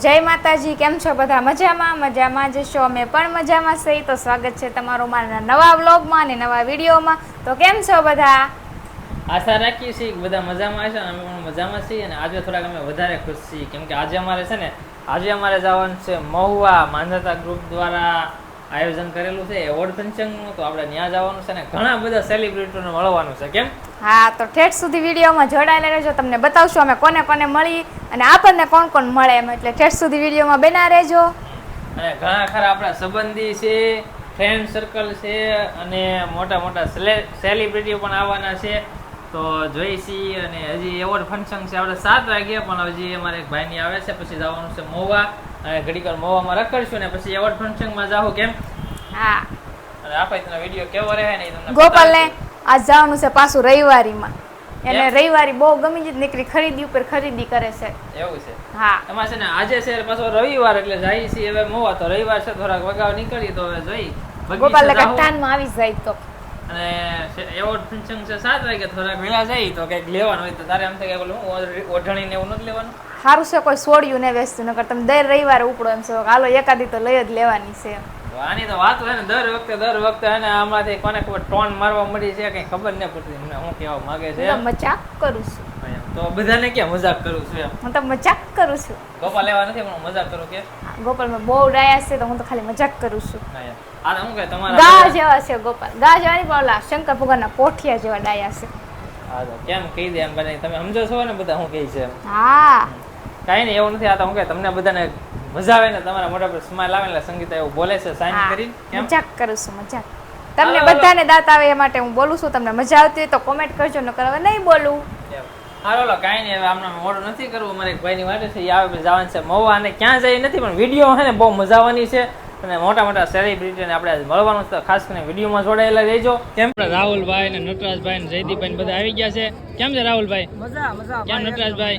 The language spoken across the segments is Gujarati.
જય માતાજી, કેમ છો બધા? મજામાં? મજામાં જ છો? અમે પણ મજામાં સહી તો સ્વાગત છે તમારું મારા નવા વ્લોગમાં અને નવા વિડીયોમાં. તો કેમ છો બધા? આશા રાખીએ છીએ બધા મજામાં છે અમે પણ મજામાં છીએ અને આજે થોડાક અમે વધારે ખુશ છીએ. કેમ કે આજે અમારે છે ને, આજે અમારે જવાનું છે મહુવા માંધાતા ગ્રુપ દ્વારા આયોજન કરેલું છે એવોર્ડ ફંક્શનનું તો આપણે ત્યાં જવાનું છે ને ઘણા બધા સેલિબ્રિટીઓને મળવાનું છે કેમ? હા તો ઠેઠ સુધી વિડીયોમાં જોડાયેલા રહેજો તમને બતાવશું અમે કોને કોને મળી અને આપણને કોણ કોણ મળે એમ એટલે ઠેઠ સુધી વિડીયોમાં બના રહેજો. અને ઘણા ખરા આપણા સંબંધી છે ફ્રેન્ડ સર્કલ છે અને મોટા મોટા સેલિબ્રિટીઓ પણ આવવાના છે. તો જોઈશી અને હજી એવોર્ડ ફંક્શન છે આપણે સાત વાગ્યા પણ હજી અમારે એક ભાઈની આવે છે પછી જવાનું છે મોવા. અને ઘડીક વાર મોવામાં રખડશું ને પછી એવોર્ડ ફંક્શનમાં જાવું કેમ? હા. અને આપણે તને વીડિયો કેવો રહે ને તમને ગોપાલને. આજ જવાનું છે પાછું રવિવારીમાં. એને રવિવારી બહુ ગમી જ નીકળી ખરીદી ઉપર ખરીદી કરે છે. એવું છે? હા. એમાં છે ને આજે છે પાછો રવિવાર એટલે જાય છે હવે મોવા તો રવિવાર છે થોડાક વગાવ નીકળી તો હવે જોઈ. ગોપાલ કટ્ટાનમાં આવી જાય તો. અને એવોર્ડ ફંક્શન છે સાત વાગે થોડાક વહેલા જાય તો કંઈક લેવાનું હોય તો તારે એમ થાય કે ઓલું ઓઢણી ને એવું નથી લેવાનું? સારું છે, કોઈ છોડ્યું ને વેચતું નકર તમે દર રવિવારે ઉપડો એમ છો. હાલો, એકાદી તો લઈ જ લેવાની છે. તો આની તો વાત હોય ને દર વખતે દર વખતે હે ને આમાંથી કોને ખબર ટોન મારવા મળી છે કઈ ખબર નહીં પડતી મને હું કેવા માંગે છે? હું મજાક કરું છું. તો બધાને કે મજાક કરું છું એમ? હું તો મજાક કરું છું. ગોપાલ લેવા નથી પણ હું મજાક કરું કે? ગોપાલ મેં બહુ ડાયા છે તો હું તો ખાલી મજાક કરું છું. આ તો શું કહે તમારા ગા જેવા છે ગોપાલ ગા જેવા નહીં પણ ઓલા શંકર ભગવાનના પોઠિયા જેવા ડાયા છે. હા તો કેમ કહી દે એમ બને તમે સમજો છો ને બધા હું કહે છે હા. કાંઈ નહીં એવું નથી આ તો હું કે તમને બધાને મજા આવે ને તમારા મોઢા પર સ્માઈલ આવે એટલે સંગીતા એવું બોલે છે સાઈન કરી કેમ? મજાક કરું છું મજાક. તમને. બધાને દાંત આવે એ માટે હું બોલું છું તમને મજા આવતી હોય તો કોમેન્ટ કરજો નકર હવે નહીં બોલું. હાલો લો કાંઈ નહીં હવે આમને મોડું નથી કરવું મારે એક ભાઈની વાટે છે એ આવે જવાનું છે મહુવા અને ક્યાં જઈ નથી પણ વીડિયો છે ને બહુ મજા આવવાની છે. અને મોટા મોટા સેલિબ્રિટીને આપણે આજે મળવાનું છે. તો ખાસ કરીને વિડીયોમાં જોડાયેલા રહેજો. કેમ રાહુલભાઈ ને નટરાજભાઈ ને જયદીપભાઈ બધા આવી ગયા છે. કેમ છે રાહુલભાઈ? મજા મજા. કેમ નટરાજભાઈ?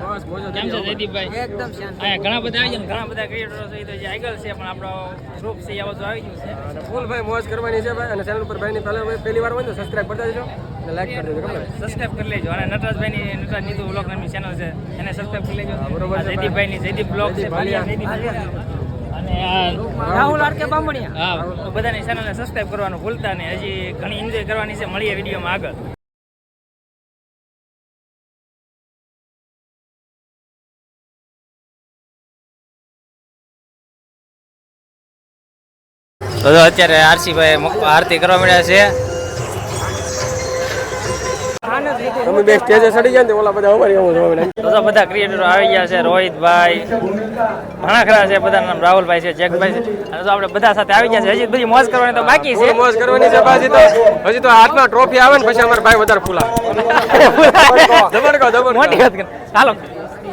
કેમ છે જયદીપભાઈ? એકદમ શાંત. અહીંયા ઘણા બધા આવી ગયા ઘણા બધા ક્રિએટરો છે તો જે આગળ છે પણ આપણો ગ્રુપ છે એ બધું આવી ગયું છે. ફૂલ ભાઈ મોજ કરવાની છે ભાઈ અને ચેનલ પર ભાઈની પહેલા પહેલી વાર હોય તો સબસ્ક્રાઇબ કરતા દેજો અને લાઈક કરી દેજો સબસ્ક્રાઇબ કરી લેજો. અને નટરાજભાઈની નટરાજ નીતુ બ્લોગ નામની ચેનલ છે એને સબસ્ક્રાઇબ કરી લેજો. બરોબર જયદીપભાઈની જયદીપ બ્લોગ છે ભાલિયા. ભાલિયા. જયદીપ અને આ રાહુલ આરકે બામણિયા? હા. બધાની ચેનલને સબસ્ક્રાઇબ કરવાનું ભૂલતા નહીં. હજી ઘણી એન્જોય કરવાની છે. મળીએ વિડીયોમાં આગળ. તો અત્યારે આરસીભાઈ આરતી કરવા મળ્યા છે. તમે બે સ્ટેજે ચડી ગયા ને ઓલા બધા અમારી આવું જોવા મળ્યા. તો બધા ક્રિએટરો આવી ગયા છે રોહિતભાઈ ઘણા ખરા છે બધા નામ રાહુલભાઈ છે જેકભાઈ છે. અને તો આપણે બધા સાથે આવી ગયા છે. હજી બધી મોજ કરવાની તો બાકી છે. મોજ કરવાની છે પાછી તો હજી તો હાથમાં ટ્રોફી આવે ને પછી અમારા ભાઈ વધારે ફૂલા જબરકો જબરકો મોટી વાત ચાલો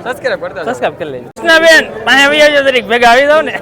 સબસ્ક્રાઇબ કરતા સબસ્ક્રાઇબ કરી લેજો. કૃષ્ણાબેન પાસે આવી આવજો જરીક ભેગા આવી જાવ ને.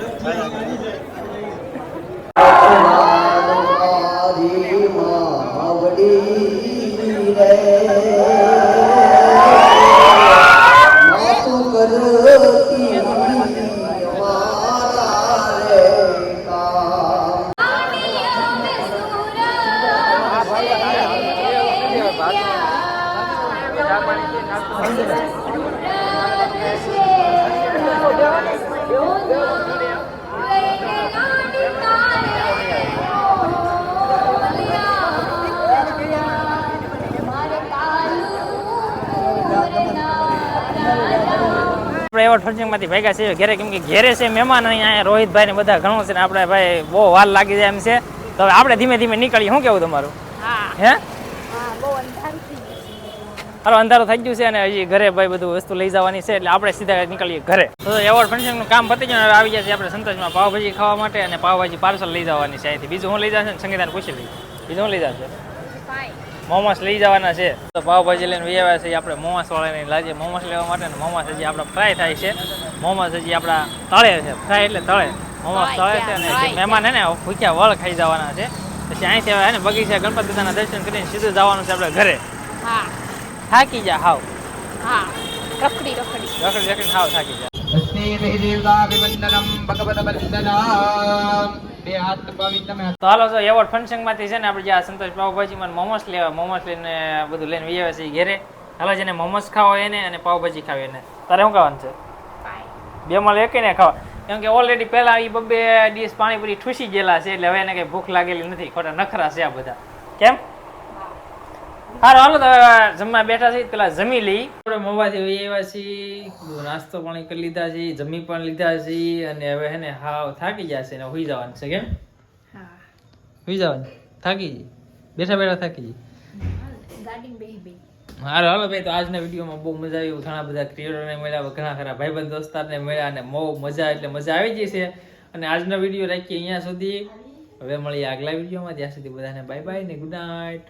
એવોર્ડ ફંક્શનમાંથી ભેગા છે. ઘેરે કેમ કે ઘેરે છે મહેમાન અહીંયા રોહિતભાઈ ને બધા ઘણું છે ને આપણે ભાઈ બહુ વાર લાગી જાય એમ છે. તો હવે આપણે ધીમે ધીમે નીકળીએ. શું કેવું તમારું? હા. હાલો અંધારું થઈ ગયું છે અને હજી ઘરે ભાઈ બધું વસ્તુ લઈ જવાની છે એટલે આપણે સીધા નીકળીએ ઘરે. તો એવોર્ડ ફંક્શનનું કામ પતી ગયું આવી જાય છે આપણે સંતોષમાં પાવભાજી ખાવા માટે અને પાવભાજી પાર્સલ લઈ જવાની છે અહીંથી. બીજું હું લઈ જશે સંગીતાને પૂછી લઈ બીજું હું લઈ જશે મોમોસ લઈ જવાના છે. તો પાવભાજી લઈને વી આવ્યા છે આપણે મોમોસ વાળાને લાવીએ. મોમોસ લેવા માટે ને મોમોસ હજી આપણા ફ્રાય થાય છે. મોમાસ હજી આપણા તળે છે. ફ્રાય એટલે તળે. મોમાસ તળે છે અને જે મહેમાન હે ને ભૂખ્યા વળ ખાઈ જવાના છે. પછી અહીંથી હવે ને બગીચા ગણપતિ દાદાના દર્શન કરીને સીધું જવાનું છે આપણે ઘરે. હા. થાકી જા હાવ. હા. રખડી રખડી. રખડી રખડી હાવ થાકી જા. દેવતાભિવંદનમ ભગવદવંદનમ બે હાથ પવિત્રમે તો હાલો તો એવોર્ડ ફંક્શનમાંથી છે ને આપણે જે સંતોષ પાવભાજીમાં મોમોસ લેવા મોમોસ લઈને બધું લઈને વી આવ્યા છીએ ઘેરે. હાલો જેને મોમોસ ખાવો એને અને પાવભાજી ખાવી એને. તારે શું ખાવાનું છે? બે બે એક ને ખાવા. કેમ કે ઓલરેડી પહેલા એ બબે ડીશ પાણીપુરી ઠૂસી ગયેલા છે એટલે હવે એને કઈ ભૂખ લાગેલી નથી. ખોટા નખરા છે આ બધા. કેમ? હારું હાલો તો જમવા બેઠા છે પેલા જમી લઈ. આપણે મોવા જેવી આવ્યા છીએ. નાસ્તો પાણી કરી લીધા છે જમી પણ લીધા છે અને હવે હે ને હાવ થાકી ગયા છે ને હુઈ જવાનું છે કેમ? હુઈ જવાનું? થાકી જઈ બેઠા બેઠા થાકી જઈ બે હાલો હાલો ભાઈ તો આજના વિડીયોમાં બહુ મજા આવી. ઘણા બધા ક્રિએટરને મળ્યા ઘણા ખરા ભાઈબંધ દોસ્તારને મળ્યા અને બહુ મજા એટલે મજા આવી ગઈ છે. અને આજનો વીડિયો રાખીએ અહીંયા સુધી. હવે મળીએ આગલા વિડીયોમાં. ત્યાં સુધી બધાને બાય બાય ને ગુડ નાઇટ